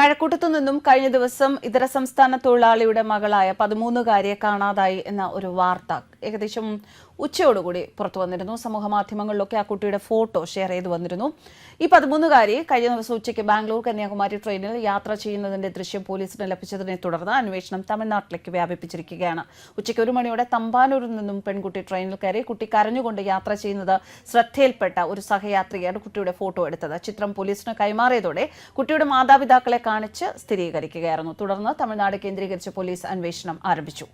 കഴക്കൂട്ടത്തു നിന്നും കഴിഞ്ഞ ദിവസം ഇതര സംസ്ഥാന തൊഴിലാളിയുടെ മകളായ പതിമൂന്നുകാരിയെ കാണാതായി എന്ന ഒരു വാർത്ത ഏകദേശം ഉച്ചയോടുകൂടി പുറത്തു വന്നിരുന്നു. സമൂഹ മാധ്യമങ്ങളിലൊക്കെ ആ കുട്ടിയുടെ ഫോട്ടോ ഷെയർ ചെയ്തു വന്നിരുന്നു. ഈ പതിമൂന്നുകാരി കഴിഞ്ഞ ദിവസം ഉച്ചയ്ക്ക് ബാംഗ്ലൂർ കന്യാകുമാരി ട്രെയിനിൽ യാത്ര ചെയ്യുന്നതിന്റെ ദൃശ്യം പോലീസിന് ലഭിച്ചതിനെ തുടർന്ന് അന്വേഷണം തമിഴ്നാട്ടിലേക്ക് വ്യാപിപ്പിച്ചിരിക്കുകയാണ്. ഉച്ചയ്ക്ക് ഒരു മണിയോടെ തമ്പാനൂരിൽ നിന്നും പെൺകുട്ടി ട്രെയിനിൽ കയറി കുട്ടി കരഞ്ഞുകൊണ്ട് യാത്ര ചെയ്യുന്നത് ശ്രദ്ധയിൽപ്പെട്ട ഒരു സഹയാത്രികയാണ് കുട്ടിയുടെ ഫോട്ടോ എടുത്തത്. ചിത്രം പോലീസിന് കൈമാറിയതോടെ കുട്ടിയുടെ മാതാപിതാക്കളെ കാണിച്ച് സ്ഥിരീകരിക്കുകയായിരുന്നു. തുടർന്ന് തമിഴ്നാട് കേന്ദ്രീകരിച്ച് പോലീസ് അന്വേഷണം ആരംഭിച്ചു.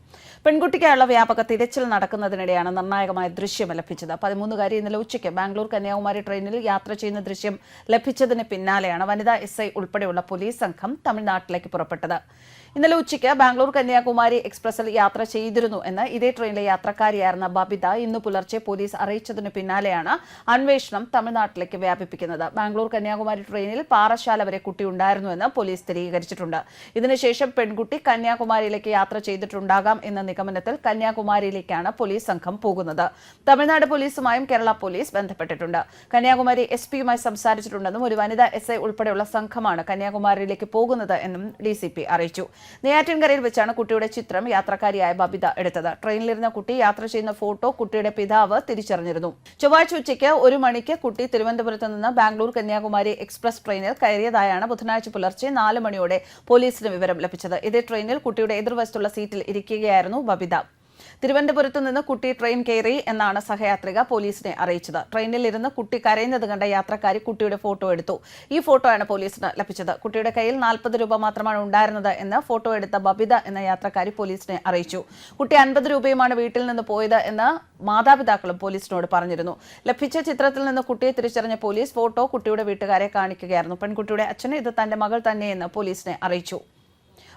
പെൺകുട്ടിക്കായുള്ള വ്യാപക തിരച്ചിൽ നടക്കുന്നതിനിടെയാണ് നിർണായകമായ ദൃശ്യം ലഭിച്ചത്. പതിമൂന്നുകാരി ഇന്നലെ ഉച്ചയ്ക്ക് ബാംഗ്ലൂർ കന്യാകുമാരി ട്രെയിനിൽ യാത്ര ചെയ്യുന്ന ദൃശ്യം ലഭിച്ചതിന് പിന്നാലെയാണ് വനിതാ എസ് ഐ ഉൾപ്പെടെയുള്ള പോലീസ് സംഘം തമിഴ്നാട്ടിലേക്ക് പുറപ്പെട്ടത്. ഇന്നലെ ഉച്ചയ്ക്ക് ബാംഗ്ലൂർ കന്യാകുമാരി എക്സ്പ്രസിൽ യാത്ര ചെയ്തിരുന്നു എന്ന് ഇതേ ട്രെയിനിലെ യാത്രക്കാരിയായിരുന്ന ബബിത ഇന്ന് പുലർച്ചെ പോലീസ് അറിയിച്ചതിനു പിന്നാലെയാണ് അന്വേഷണം തമിഴ്നാട്ടിലേക്ക് വ്യാപിപ്പിക്കുന്നത്. ബാംഗ്ലൂർ കന്യാകുമാരി ട്രെയിനിൽ പാറശാല വരെ കുട്ടി ഉണ്ടായിരുന്നുവെന്ന് പോലീസ് സ്ഥിരീകരിച്ചിട്ടുണ്ട്. ഇതിനുശേഷം പെൺകുട്ടി കന്യാകുമാരിയിലേക്ക് യാത്ര ചെയ്തിട്ടുണ്ടാകാം എന്ന നിഗമനത്തിൽ കന്യാകുമാരിയിലേക്കാണ് പോലീസ് സംഘം പോകുന്നത്. തമിഴ്നാട് പോലീസുമായും കേരള പോലീസ് ബന്ധപ്പെട്ടിട്ടുണ്ട്. കന്യാകുമാരി എസ് പിയുമായി സംസാരിച്ചിട്ടുണ്ടെന്നും ഒരു വനിതാ എസ് ഐ ഉൾപ്പെടെയുള്ള സംഘമാണ് കന്യാകുമാരിയിലേക്ക് പോകുന്നത് എന്നും ഡി സി പി അറിയിച്ചു. നെയ്യാറ്റിൻകരയിൽ വെച്ചാണ് കുട്ടിയുടെ ചിത്രം യാത്രക്കാരിയായ ബബിത എടുത്തത്. ട്രെയിനിലിരുന്ന കുട്ടി യാത്ര ചെയ്യുന്ന ഫോട്ടോ കുട്ടിയുടെ പിതാവ് തിരിച്ചറിഞ്ഞിരുന്നു. ചൊവ്വാഴ്ച ഉച്ചയ്ക്ക് ഒരു മണിക്ക് കുട്ടി തിരുവനന്തപുരത്ത് നിന്ന് ബാംഗ്ലൂർ കന്യാകുമാരി എക്സ്പ്രസ് ട്രെയിനിൽ കയറിയതായാണ് ബുധനാഴ്ച പുലർച്ചെ നാല് മണിയോടെ പോലീസിന് വിവരം ലഭിച്ചത്. ഇതേ ട്രെയിനിൽ കുട്ടിയുടെ എതിർവശത്തുള്ള സീറ്റിൽ ഇരിക്കുകയായിരുന്നു ബബിത. തിരുവനന്തപുരത്ത് നിന്ന് കുട്ടി ട്രെയിൻ കയറി എന്നാണ് സഹയാത്രിക പോലീസിനെ അറിയിച്ചത്. ട്രെയിനിൽ ഇരുന്ന് കുട്ടി കരയുന്നത് കണ്ട യാത്രക്കാരി കുട്ടിയുടെ ഫോട്ടോ എടുത്തു. ഈ ഫോട്ടോയാണ് പോലീസിന് ലഭിച്ചത്. കുട്ടിയുടെ കയ്യിൽ നാൽപ്പത് രൂപ മാത്രമാണ് ഉണ്ടായിരുന്നത് എന്ന് ഫോട്ടോ എടുത്ത ബബിത എന്ന യാത്രക്കാരി പോലീസിനെ അറിയിച്ചു. കുട്ടി അൻപത് രൂപയുമാണ് വീട്ടിൽ നിന്ന് പോയത് എന്ന് മാതാപിതാക്കളും പോലീസിനോട് പറഞ്ഞിരുന്നു. ലഭിച്ച ചിത്രത്തിൽ നിന്ന് കുട്ടിയെ തിരിച്ചറിഞ്ഞ പോലീസ് ഫോട്ടോ കുട്ടിയുടെ വീട്ടുകാരെ കാണിക്കുകയായിരുന്നു. പെൺകുട്ടിയുടെ അച്ഛന് ഇത് തന്റെ മകൾ തന്നെയെന്ന് പോലീസിനെ അറിയിച്ചു.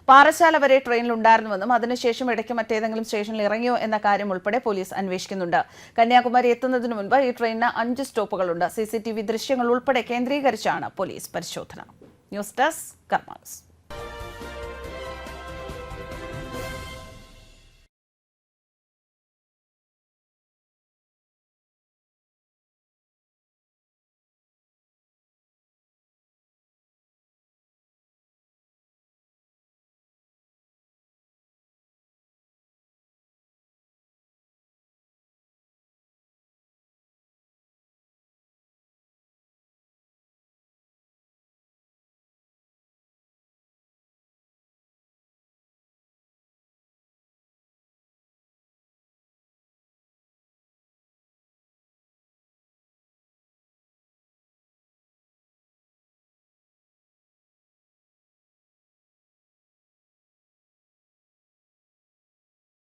പാറശാല വരെ ട്രെയിനിൽ ഉണ്ടായിരുന്നുവെന്നും അതിനുശേഷം ഇടയ്ക്ക് മറ്റേതെങ്കിലും സ്റ്റേഷനിൽ ഇറങ്ങിയോ എന്ന കാര്യം ഉൾപ്പെടെ പോലീസ് അന്വേഷിക്കുന്നുണ്ട്. കന്യാകുമാരി എത്തുന്നതിന് മുൻപ് ഈ ട്രെയിനിന് അഞ്ച് സ്റ്റോപ്പുകളുണ്ട്. സി ദൃശ്യങ്ങൾ ഉൾപ്പെടെ കേന്ദ്രീകരിച്ചാണ് പോലീസ് പരിശോധന. News desk karmas